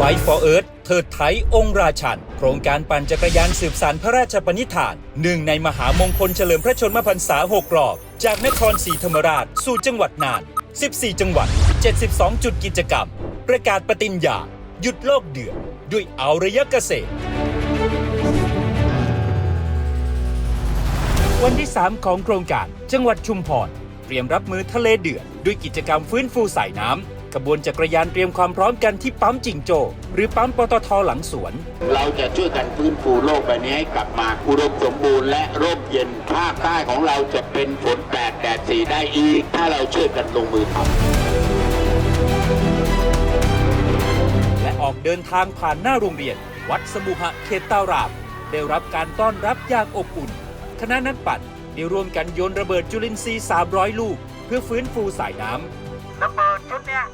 Bike for Earth เทิดไทยองค์ราชัน โครงการปั่นจักรยานสืบสานพระราชปณิธาน หนึ่งในมหามงคลเฉลิมพระชนมพรรษา 6 รอบ จากนครศรีธรรมราช สู่จังหวัดน่าน 14 จังหวัด 72 จุดกิจกรรม ประกาศปฏิญญา หยุดโลกเดือดด้วยเอาระยะเกษตร วันที่ 3 ของโครงการจังหวัดชุมพรเตรียมรับมือทะเลเดือดด้วยกิจกรรมฟื้นฟูสายน้ำ ขบวนจักรยานเตรียมความพร้อมกันที่ปั๊มจิงโจ หรือปั๊มปตทหลังสวน เราจะช่วยกันฟื้นฟูโลกใบนี้ให้กลับมาอุดมสมบูรณ์และร่มเย็นภาคใต้ของเราจะเป็นฝนแปดแดดสีได้อีก ถ้าเราช่วยกันลงมือทำและออกเดินทางผ่านหน้าโรงเรียน วัดสมุหะเขตตารามได้รับการต้อนรับอย่างอบอุ่น คณะนักปั่นได้ร่วมกันโยนระเบิดจุลินทรีย์ 300 ลูก เพื่อฟื้นฟูสายน้ำระเบิดชุดเนี้ย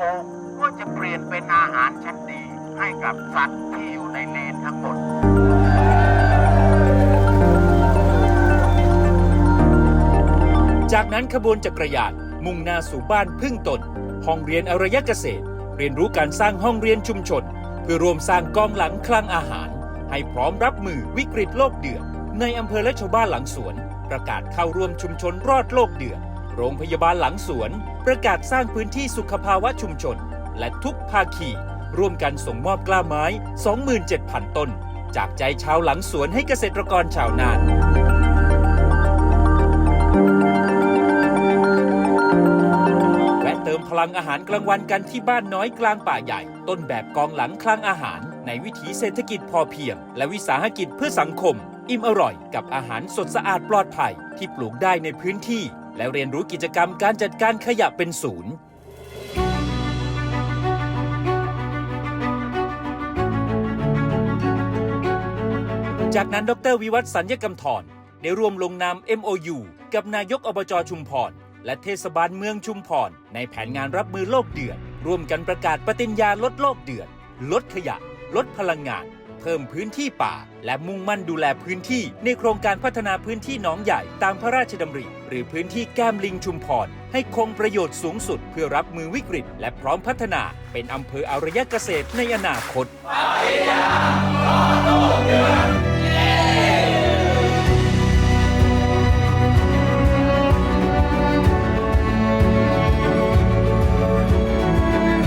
โมงก็จะเปลี่ยนเป็นอาหารชั้นดี ให้กับสัตว์ที่อยู่ในเลนทั้งหมดจากนั้นขบวนจักรยานมุ่งหน้าสู่บ้านพึ่งตน ห้องเรียนอารยเกษตร เรียนรู้การสร้างห้องเรียนชุมชน เพื่อรวมสร้างกองหลังคลังอาหาร ให้พร้อมรับมือวิกฤตโลกเดือด ในอำเภอและชาวบ้านหลังสวน ประกาศเข้าร่วมชุมชนรอดโลกเดือด โรงพยาบาลหลังสวน ประกาศสร้างพื้นที่สุขภาวะชุมชน และทุกภาคี ร่วมกันส่งมอบกล้าไม้ 27,000 ต้น จากใจชาวหลังสวนให้เกษตรกรชาวนานแวะเติมพลังอาหารกลางวันกันที่บ้านน้อยกลางป่าใหญ่ ต้นแบบกองหลังคลังอาหาร ในวิถีเศรษฐกิจพอเพียง และวิสาหกิจเพื่อสังคม อิ่มอร่อยกับอาหารสดสะอาดปลอดภัยที่ปลูกได้ในพื้นที่ และเรียนรู้กิจกรรมการจัดการขยะเป็นศูนย์ จากนั้นดรวิวัฒสัญญกรรมธรได้ร่วมลงนาม MOU กับนายกอบจชุมพร และเทศบาลเมืองชุมพร ในแผนงานรับมือโลกเดือด ร่วมกันประกาศปฏิญญาลดโลกเดือด ลดขยะ ลดพลังงาน เพิ่มพื้นที่ป่า และมุ่งมั่นดูแลพื้นที่ ในโครงการพัฒนาพื้นที่หนองใหญ่ตามพระราชดำริ หรือพื้นที่แก้มลิงชุมพร ให้คงประโยชน์สูงสุดเพื่อรับมือวิกฤต และพร้อมพัฒนาเป็นอำเภออารยเกษตรในอนาคต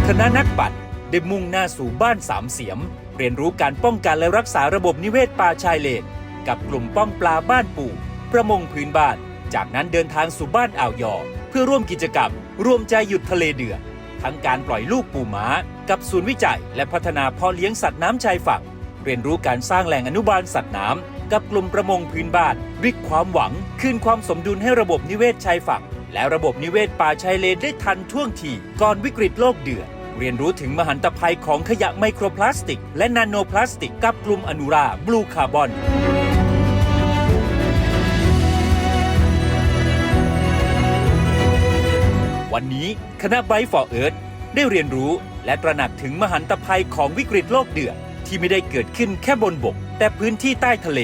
คณะนักปั่นได้มุ่งหน้าสู่บ้านสามเสียม เรียนรู้การป้องกันและรักษาระบบนิเวศป่าชายเลน กับกลุ่มป้องปลาบ้านปู่ ประมงพื้นบ้าน จากนั้นเดินทางสู่บ้านอ่าวยอ เพื่อร่วมกิจกรรม ร่วมใจหยุดทะเลเดือดทั้งการปล่อยลูกปูหมา กับศูนย์วิจัย และพัฒนาเพ่อเลี้ยงสัตว์น้ำชายฝั่ง เรียนรู้การสร้างแหล่งอนุบาลสัตว์น้ำกับกลุ่มประมงพื้นบ้านด้วยความหวังคืนความสมดุลให้ระบบนิเวศชายฝั่ง และระบบนิเวศป่าชายเลนได้ทันท่วงทีก่อนวิกฤตโลกเดือด เรียนรู้ถึงมหันตภัยของขยะไมโครพลาสติก และนาโนพลาสติกกับกลุ่มอนุราบลูคาร์บอนวันนี้คณะไบฟอร์เอิร์ธได้เรียนรู้และตระหนักถึงมหันตภัยของวิกฤตโลกเดือดที่ไม่ได้เกิดขึ้นแค่บนบก แต่พื้นที่ใต้ทะเล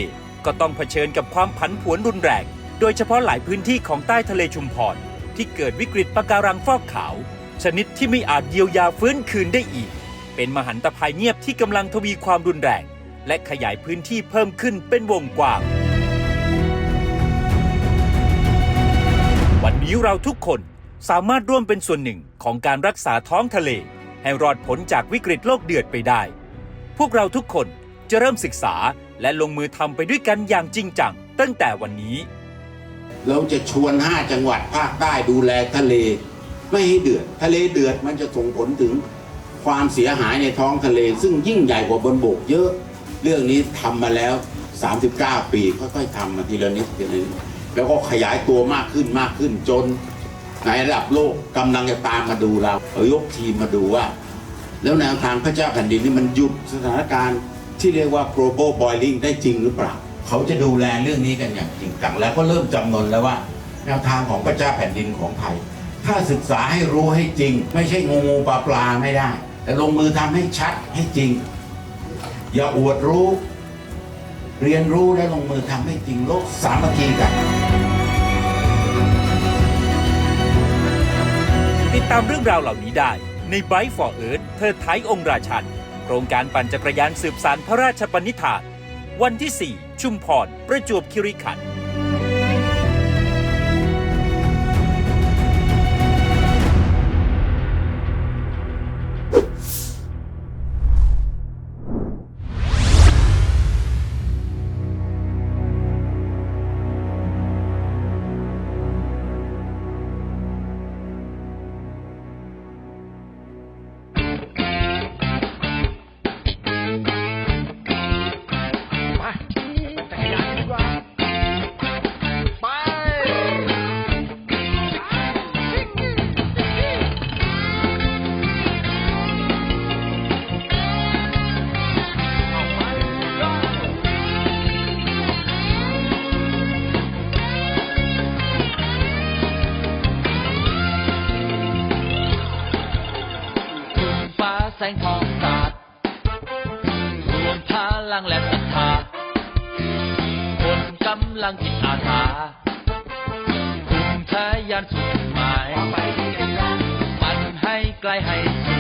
ก็ต้องเผชิญกับความผันผวนรุนแรง โดยเฉพาะหลายพื้นที่ของใต้ทะเลชุมพรที่เกิดวิกฤตปะการังฟอกขาว ชนิดที่ไม่อาจเยียวยาฟื้นคืนได้อีก เป็นมหันตภัยเงียบที่กำลังทวีความรุนแรง และขยายพื้นที่เพิ่มขึ้นเป็นวงกว้าง วันนี้เราทุกคนสามารถร่วมเป็นส่วนหนึ่งของการรักษาท้องทะเล ให้รอดพ้นจากวิกฤตโลกเดือดไปได้ พวกเราทุกคนจะเริ่มศึกษาและลงมือทำไปด้วยกันอย่างจริงจังตั้งแต่วันนี้ เราจะชวน 5 จังหวัดภาคใต้ดูแลทะเล ไม่ให้เดือดทะเลเดือดมันจะส่งผลถึงความเสียหายในท้องทะเล ซึ่งยิ่งใหญ่กว่าบนบกเยอะ เรื่องนี้ทำมาแล้ว 39 ปีค่อยๆทำมาทีละนิดทีละนิดแล้วก็ขยายตัวมากขึ้นมากขึ้นจนในระดับโลกกำลังจะตามมาดูเราเอายกทีมมาดูว่า แล้วแนวทางพระเจ้าแผ่นดินนี่มันหยุดสถานการณ์ที่เรียกว่า global boiling ได้จริงหรือเปล่า เขาจะดูแลเรื่องนี้กันอย่างจริงจังแล้วก็เริ่มจำนนแล้วว่า แนวทางของพระเจ้าแผ่นดินของไทย ถ้าศึกษาให้รู้ให้จริง ไม่ใช่งูงูปลาปลาไม่ได้ แต่ลงมือทำให้ชัดให้จริง อย่าอวดรู้ เรียนรู้และลงมือทำให้จริงโลกสามัคคีกันติดตามเรื่องราวเหล่านี้ได้ใน Bike for Earth เธอไทยองค์ราชัน โครงการปั่นจักรยานสืบสารพระราชปณิธาน วันที่ 4 ชุมพร ประจวบคีรีขันธ์ แสงทองสาดรวมพลังและศรัทธา คนกำลังจิตอาสาคุมทะยานสู่จุดหมายปั่นให้ไกลให้สุด